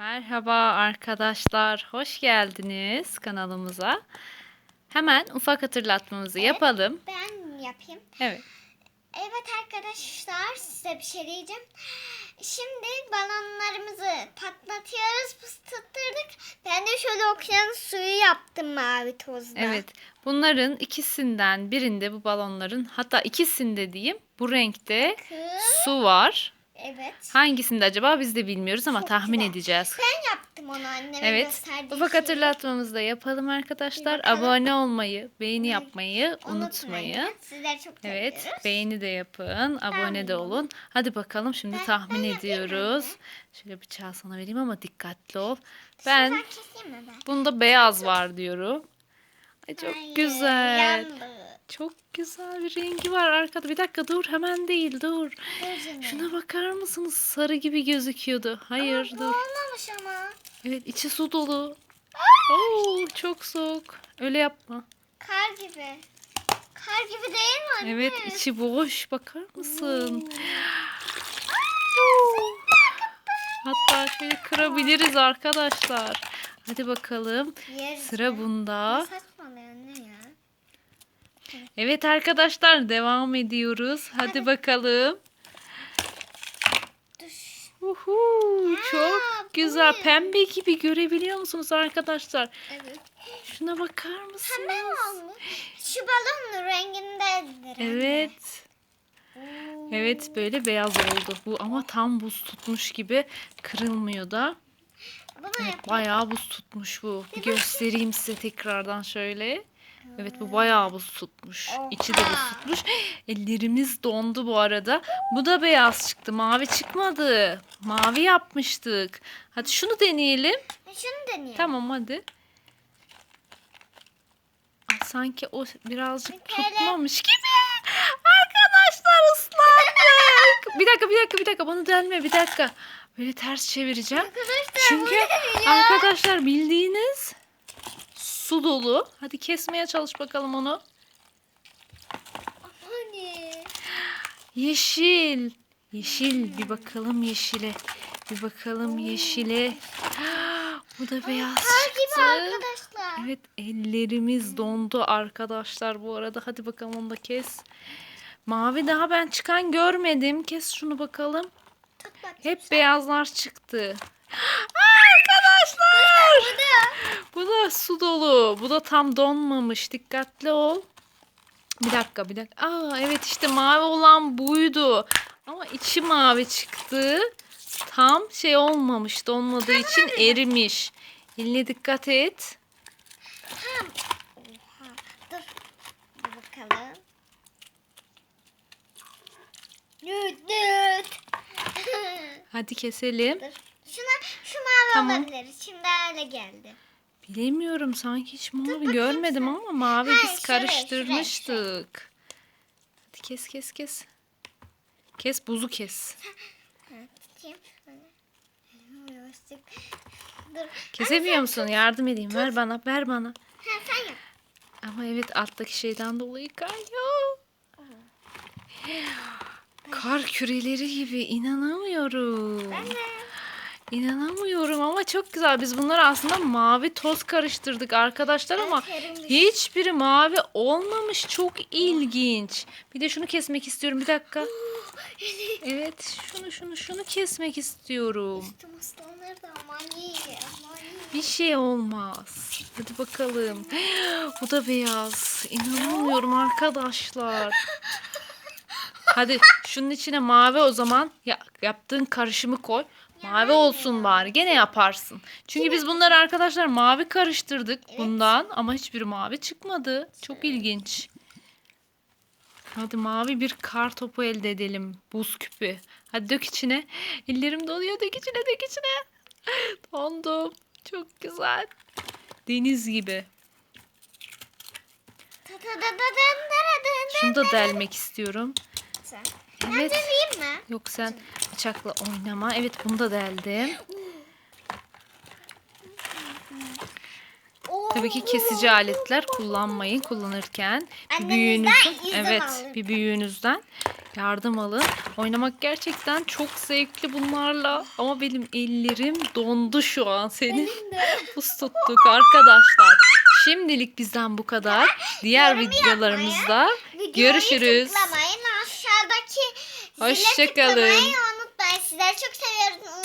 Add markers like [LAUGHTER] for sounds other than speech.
Merhaba arkadaşlar, hoş geldiniz kanalımıza. Hemen ufak hatırlatmamızı yapalım. Ben yapayım. Evet. Evet arkadaşlar size bir şey diyeceğim. Şimdi balonlarımızı patlatıyoruz. Tutturduk. Ben de şöyle okyanus suyu yaptım mavi tozla. Evet. Bunların ikisinden birinde bu balonların hatta ikisinde diyeyim bu renkte Kız. su var. Evet. Hangisinde acaba biz de bilmiyoruz ama Çok tahmin güzel. edeceğiz. Ben yaptım onu anneme Evet. gösterdiğim Ufak şeyi. hatırlatmamızı da yapalım arkadaşlar. Bir bakalım. Abone olmayı, beğeni Evet. yapmayı unutmayın. Sizleri çok Evet, seviyoruz. beğeni de yapın, abone de olun. Hadi bakalım şimdi Ben- tahmin ben yapayım ediyoruz. Şöyle bıçağı sana vereyim ama dikkatli ol. Şuradan Ben keseyim mi ben? bunda beyaz var diyorum. Ay çok Hayır, güzel. yandı. Çok güzel bir rengi var arkada. Bir dakika dur hemen değil dur. Canım. Şuna bakar mısınız? Sarı gibi gözüküyordu. Hayır Ama dur. olmamış ama. Evet içi su dolu. Oo çok soğuk. Öyle yapma. Kar gibi. Kar gibi değil mi anne? Evet içi boş. Bakar mısın? Hmm. Hatta şöyle kırabiliriz arkadaşlar. Hadi bakalım. Yeriz Sıra bunda. Ya? Evet arkadaşlar devam ediyoruz. Hadi bakalım. Düş. Uhu, çok bu güzel. ne? Pembe gibi görebiliyor musunuz arkadaşlar? Evet. Şuna bakar Pembe mi mısınız? olmuş? Şu balonun rengindedir. anne. Evet. Oo. Evet böyle beyaz oldu. Bu ama tam buz tutmuş gibi kırılmıyor da. Bunu Evet, bayağı buz tutmuş bu. Bir göstereyim size tekrardan şöyle. Evet bu bayağı buz tutmuş. İçi de buz tutmuş. Ellerimiz dondu bu arada. Bu da beyaz çıktı. Mavi çıkmadı. Mavi yapmıştık. Hadi şunu deneyelim. Şunu deneyelim. Tamam hadi. Ay, sanki o birazcık tutmamış gibi. Arkadaşlar ıslandık. bir dakika bir dakika bir dakika bunu delme bir dakika. Böyle ters çevireceğim. Arkadaşlar Çünkü arkadaşlar bildiğiniz su dolu. Hadi kesmeye çalış bakalım onu. Hani. Yeşil. Yeşil. Bir bakalım yeşile. Bir bakalım yeşile. [GASPS] Bu da beyaz çıktı. arkadaşlar. Evet ellerimiz dondu arkadaşlar bu arada. Hadi bakalım onu da kes. Mavi daha ben çıkan görmedim. Kes şunu bakalım. Hep beyazlar çıktı. [GASPS] Arkadaşlar! Su dolu. Bu da tam donmamış. Dikkatli ol. Bir dakika bir dakika. Aa evet işte mavi olan buydu. Ama içi mavi çıktı. Tam şey olmamış. Donmadığı için erimiş. Eline dikkat et. Oha. Dur. Bakalım. Düt düt. [LAUGHS] Hadi keselim. Dur. Şuna şu mavi Tamam. alabiliriz. Şimdi öyle geldi. Bilemiyorum sanki hiç mavi görmedim sen. ama mavi Hayır, biz şuraya, karıştırmıştık. Hadi kes kes kes. Kes buzu kes. Kesemiyor musun? Yardım edeyim. Ver bana, ver bana. Ha, sen yap. Ama evet alttaki şeyden dolayı kayıyor. Kar küreleri gibi inanamıyorum. Ben de. İnanamıyorum ama çok güzel. Biz bunları aslında mavi toz karıştırdık arkadaşlar ama hiçbiri mavi olmamış. Çok ilginç. Bir de şunu kesmek istiyorum. Bir dakika. [GASPS] Evet, şunu şunu şunu kesmek istiyorum. Bir şey olmaz. Hadi bakalım. [GASPS] Bu da beyaz. İnanamıyorum arkadaşlar. [LAUGHS] Hadi şunun içine mavi o zaman ya, yaptığın karışımı koy. Mavi olsun bari. Gene yaparsın. Çünkü biz bunları arkadaşlar mavi karıştırdık bundan ama hiçbir mavi çıkmadı. Çok ilginç. Hadi mavi bir kar topu elde edelim. Buz küpü. Hadi dök içine. Ellerim doluyor. Dök içine dök içine. [LAUGHS] Dondum. Çok güzel. Deniz gibi. Şunu da delmek istiyorum. Sen. Evet. Ben deleyim mi? Yok sen bıçakla oynama. Evet bunu da deldim. Tabii ki kesici aletler kullanmayın kullanırken. Bir izin evet alın. bir büyüğünüzden yardım alın. Oynamak gerçekten çok zevkli bunlarla. Ama benim ellerim dondu şu an. Senin buz [LAUGHS] tuttuk arkadaşlar. Şimdilik bizden bu kadar. Diğer Yorum videolarımızda görüşürüz. Aşağıdaki zile Unutmayın. Sizleri çok seviyoruz.